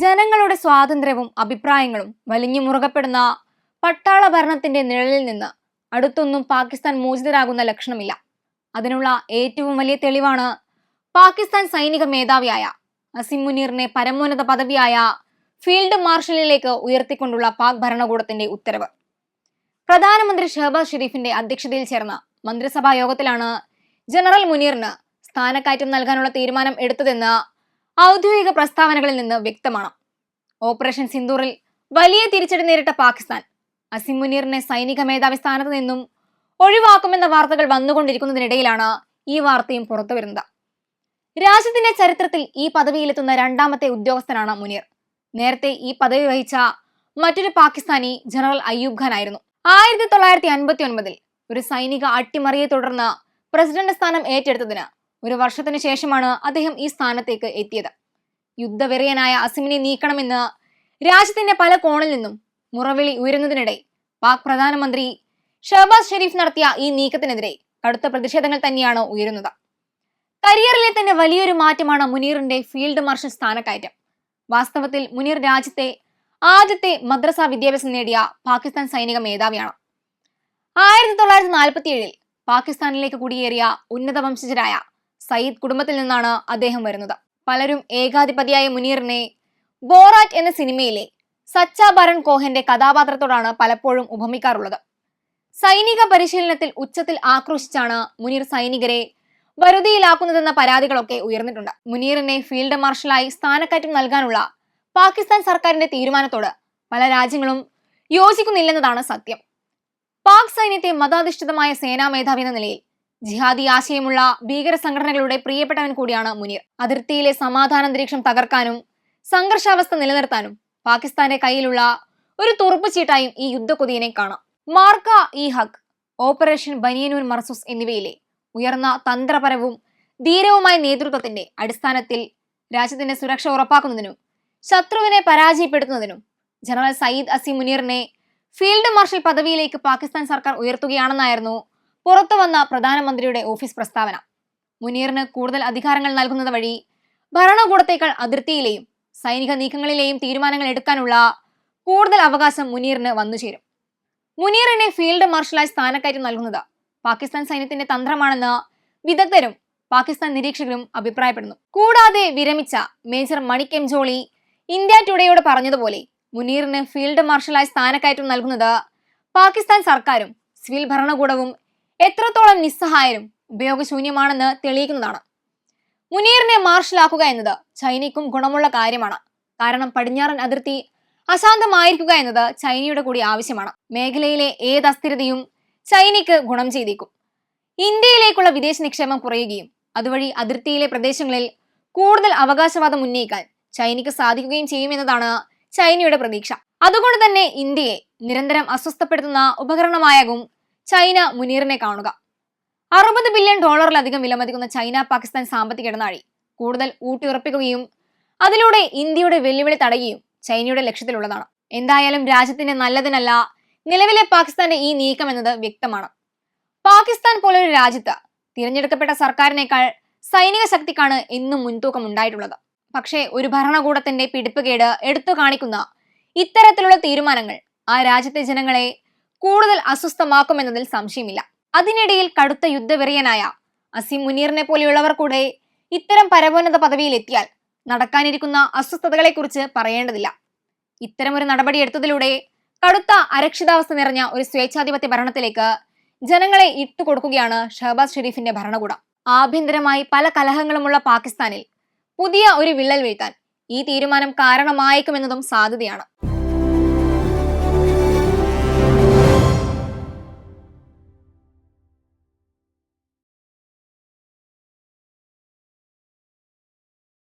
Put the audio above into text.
ജനങ്ങളുടെ സ്വാതന്ത്ര്യവും അഭിപ്രായങ്ങളും വലിഞ്ഞു മുറുകപ്പെടുന്ന പട്ടാള ഭരണത്തിന്റെ നിഴലിൽ നിന്ന് അടുത്തൊന്നും പാകിസ്ഥാൻ മോചിതരാകുന്ന ലക്ഷണമില്ല. അതിനുള്ള ഏറ്റവും വലിയ തെളിവാണ് പാകിസ്ഥാൻ സൈനിക മേധാവിയായ അസിം മുനീറിനെ പരമോന്നത പദവിയായ ഫീൽഡ് മാർഷലിലേക്ക് ഉയർത്തിക്കൊണ്ടുള്ള പാക് ഭരണകൂടത്തിന്റെ ഉത്തരവ്. പ്രധാനമന്ത്രി ഷഹബാസ് ഷെരീഫിന്റെ അധ്യക്ഷതയിൽ ചേർന്ന മന്ത്രിസഭാ യോഗത്തിലാണ് ജനറൽ മുനീറിന് സ്ഥാനക്കയറ്റം നൽകാനുള്ള തീരുമാനം എടുത്തതെന്ന് ഔദ്യോഗിക പ്രസ്താവനകളിൽ നിന്ന് വ്യക്തമാണ്. ഓപ്പറേഷൻ സിന്ദൂറിൽ വലിയ തിരിച്ചടി നേരിട്ട പാകിസ്ഥാൻ അസിം മുനീറിനെ സൈനിക മേധാവി സ്ഥാനത്ത് നിന്നും ഒഴിവാക്കുമെന്ന വാർത്തകൾ വന്നുകൊണ്ടിരിക്കുന്നതിനിടയിലാണ് ഈ വാർത്തയും പുറത്തുവരുന്നത്. രാജ്യത്തിന്റെ ചരിത്രത്തിൽ ഈ പദവിയിലെത്തുന്ന രണ്ടാമത്തെ ഉദ്യോഗസ്ഥനാണ് മുനീർ. നേരത്തെ ഈ പദവി വഹിച്ച മറ്റൊരു പാകിസ്ഥാനി ജനറൽ അയ്യൂബ് ഖാൻ ആയിരുന്നു. ആയിരത്തി തൊള്ളായിരത്തി അൻപത്തി ഒൻപതിൽ ഒരു സൈനിക അട്ടിമറിയെ തുടർന്ന് പ്രസിഡന്റ് സ്ഥാനം ഏറ്റെടുത്തതിന് ഒരു വർഷത്തിനു ശേഷമാണ് അദ്ദേഹം ഈ സ്ഥാനത്തേക്ക് എത്തിയത്. യുദ്ധവെറിയനായ അസിമിനെ നീക്കണമെന്ന് രാജ്യത്തിന്റെ പല കോണിൽ നിന്നും മുറവിളി ഉയരുന്നതിനിടെ പാക് പ്രധാനമന്ത്രി ഷഹബാസ് ഷെരീഫ് നടത്തിയ ഈ നീക്കത്തിനെതിരെ കടുത്ത പ്രതിഷേധങ്ങൾ തന്നെയാണ് ഉയരുന്നത്. കരിയറിലെ തന്നെ വലിയൊരു മാറ്റമാണ് മുനീറിന്റെ ഫീൽഡ് മാർഷൽ സ്ഥാനക്കയറ്റം. വാസ്തവത്തിൽ മുനീർ രാജ്യത്തെ ആദ്യത്തെ മദ്രസ വിദ്യാഭ്യാസം നേടിയ പാകിസ്ഥാൻ സൈനിക മേധാവിയാണ്. ആയിരത്തി തൊള്ളായിരത്തി നാൽപ്പത്തി ഏഴിൽ പാകിസ്ഥാനിലേക്ക് കുടിയേറിയ ഉന്നത വംശജരായ സയ്യിദ് കുടുംബത്തിൽ നിന്നാണ് അദ്ദേഹം വരുന്നത്. പലരും ഏകാധിപതിയായ മുനീറിനെ ബോറാറ്റ് എന്ന സിനിമയിലെ സച്ച ബരൺ കോഹന്റെ കഥാപാത്രത്തോടാണ് പലപ്പോഴും ഉപമിക്കാറുള്ളത്. സൈനിക പരിശീലനത്തിൽ ഉച്ചത്തിൽ ആക്രോശിച്ചാണ് മുനീർ സൈനികരെ വരുതിയിലാക്കുന്നതെന്ന പരാതികളൊക്കെ ഉയർന്നിട്ടുണ്ട്. മുനീറിനെ ഫീൽഡ് മാർഷലായി സ്ഥാനക്കയറ്റം നൽകാനുള്ള പാകിസ്ഥാൻ സർക്കാരിന്റെ തീരുമാനത്തോട് പല രാജ്യങ്ങളും യോജിക്കുന്നില്ലെന്നതാണ് സത്യം. പാക് സൈന്യത്തെ മതാധിഷ്ഠിതമായ സേനാ മേധാവി എന്ന നിലയിൽ ജിഹാദി ആശയമുള്ള ഭീകര സംഘടനകളുടെ പ്രിയപ്പെട്ടവൻ കൂടിയാണ് മുനീർ. അതിർത്തിയിലെ സമാധാനാന്തരീക്ഷം തകർക്കാനും സംഘർഷാവസ്ഥ നിലനിർത്താനും പാകിസ്ഥാന്റെ കയ്യിലുള്ള ഒരു തുറുപ്പുചീട്ടായും ഈ യുദ്ധക്കൊതിയനെ കാണാം. മാർക്ക ഇ ഹക് ഓപ്പറേഷൻ ബനിയനൂൻ മർസൂസ് എന്നിവയിലെ ഉയർന്ന തന്ത്രപരവും ധീരവുമായ നേതൃത്വത്തിന്റെ അടിസ്ഥാനത്തിൽ രാജ്യത്തിന്റെ സുരക്ഷ ഉറപ്പാക്കുന്നതിനും ശത്രുവിനെ പരാജയപ്പെടുത്തുന്നതിനും ജനറൽ സയ്യിദ് അസി മുനീറിനെ ഫീൽഡ് മാർഷൽ പദവിയിലേക്ക് പാകിസ്ഥാൻ സർക്കാർ ഉയർത്തുകയാണെന്നായിരുന്നു പുറത്തുവന്ന പ്രധാനമന്ത്രിയുടെ ഓഫീസ് പ്രസ്താവന. മുനീറിന് കൂടുതൽ അധികാരങ്ങൾ നൽകുന്നത് വഴി ഭരണകൂടത്തേക്കാൾ അതിർത്തിയിലെയും സൈനിക നീക്കങ്ങളിലെയും തീരുമാനങ്ങൾ എടുക്കാനുള്ള കൂടുതൽ അവകാശം മുനീറിന് വന്നുചേരും മുനീറിനെ ഫീൽഡ് മാർഷലായി സ്ഥാനക്കയറ്റം നൽകുന്നത് പാകിസ്ഥാൻ സൈന്യത്തിന്റെ തന്ത്രമാണെന്ന് വിദഗ്ധരും പാകിസ്ഥാൻ നിരീക്ഷകരും അഭിപ്രായപ്പെടുന്നു. കൂടാതെ വിരമിച്ച major Manik M Jolly India ടുഡേയോട് പറഞ്ഞതുപോലെ മുനീറിന് ഫീൽഡ് മാർഷലായി സ്ഥാനക്കയറ്റം നൽകുന്നത് പാകിസ്ഥാൻ സർക്കാരും സിവിൽ ഭരണകൂടവും എത്രത്തോളം നിസ്സഹായരും ഉപയോഗശൂന്യമാണെന്ന് തെളിയിക്കുന്നതാണ്. മുനീറിനെ മാർഷലാക്കുക എന്നത് ചൈനയ്ക്കും ഗുണമുള്ള കാര്യമാണ്. കാരണം പടിഞ്ഞാറൻ അതിർത്തി അശാന്തമായിരിക്കുക എന്നത് ചൈനയുടെ കൂടി ആവശ്യമാണ്. മേഖലയിലെ ഏത് അസ്ഥിരതയും ചൈനയ്ക്ക് ഗുണം ചെയ്തേക്കും. ഇന്ത്യയിലേക്കുള്ള വിദേശ നിക്ഷേപം കുറയുകയും അതുവഴി അതിർത്തിയിലെ പ്രദേശങ്ങളിൽ കൂടുതൽ അവകാശവാദം ഉന്നയിക്കാൻ ചൈനയ്ക്ക് സാധിക്കുകയും ചെയ്യുമെന്നതാണ് ചൈനയുടെ പ്രതീക്ഷ. അതുകൊണ്ട് തന്നെ ഇന്ത്യയെ നിരന്തരം അസ്വസ്ഥപ്പെടുത്തുന്ന ഉപകരണമായാകും ചൈന മുനീറിനെ കാണുക. അറുപത് ബില്യൺ ഡോളറിലധികം വിലമതിക്കുന്ന ചൈന പാകിസ്ഥാൻ സാമ്പത്തിക ഇടനാഴി. കൂടുതൽ ഊട്ടിയുറപ്പിക്കുകയും അതിലൂടെ ഇന്ത്യയുടെ വെല്ലുവിളി തടയുകയും ചൈനയുടെ ലക്ഷ്യത്തിലുള്ളതാണ്. എന്തായാലും രാജ്യത്തിന്റെ നല്ലതിനല്ല നിലവിലെ പാകിസ്ഥാന്റെ ഈ നീക്കം എന്നത് വ്യക്തമാണ്. പാകിസ്ഥാൻ പോലൊരു രാജ്യത്ത് തിരഞ്ഞെടുക്കപ്പെട്ട സർക്കാരിനേക്കാൾ സൈനിക ശക്തിക്കാണ് എന്നും മുൻതൂക്കം ഉണ്ടായിട്ടുള്ളത്. പക്ഷേ ഒരു ഭരണകൂടത്തിന്റെ പിടിപ്പുകേട് എടുത്തു കാണിക്കുന്ന ഇത്തരത്തിലുള്ള തീരുമാനങ്ങൾ ആ രാജ്യത്തെ ജനങ്ങളെ കൂടുതൽ അസ്വസ്ഥമാക്കുമെന്നതിൽ സംശയമില്ല. അതിനിടയിൽ കടുത്ത യുദ്ധവെറിയനായ അസീം മുനീറിനെ പോലെയുള്ളവർ കൂടെ ഇത്തരം പരമോന്നത പദവിയിലെത്തിയാൽ നടക്കാനിരിക്കുന്ന അസ്വസ്ഥതകളെക്കുറിച്ച് പറയേണ്ടതില്ല. ഇത്തരമൊരു നടപടി എടുത്തതിലൂടെ കടുത്ത അരക്ഷിതാവസ്ഥ നിറഞ്ഞ ഒരു സ്വേച്ഛാധിപത്യ ഭരണത്തിലേക്ക് ജനങ്ങളെ ഇട്ടുകൊടുക്കുകയാണ് ഷഹബാസ് ഷെരീഫിന്റെ ഭരണകൂടം. ആഭ്യന്തരമായി പല കലഹങ്ങളുമുള്ള പാകിസ്ഥാനിൽ പുതിയ ഒരു വിള്ളൽ വീഴ്ത്താൻ ഈ തീരുമാനം കാരണമായേക്കുമെന്നതും സാധ്യതയാണ്.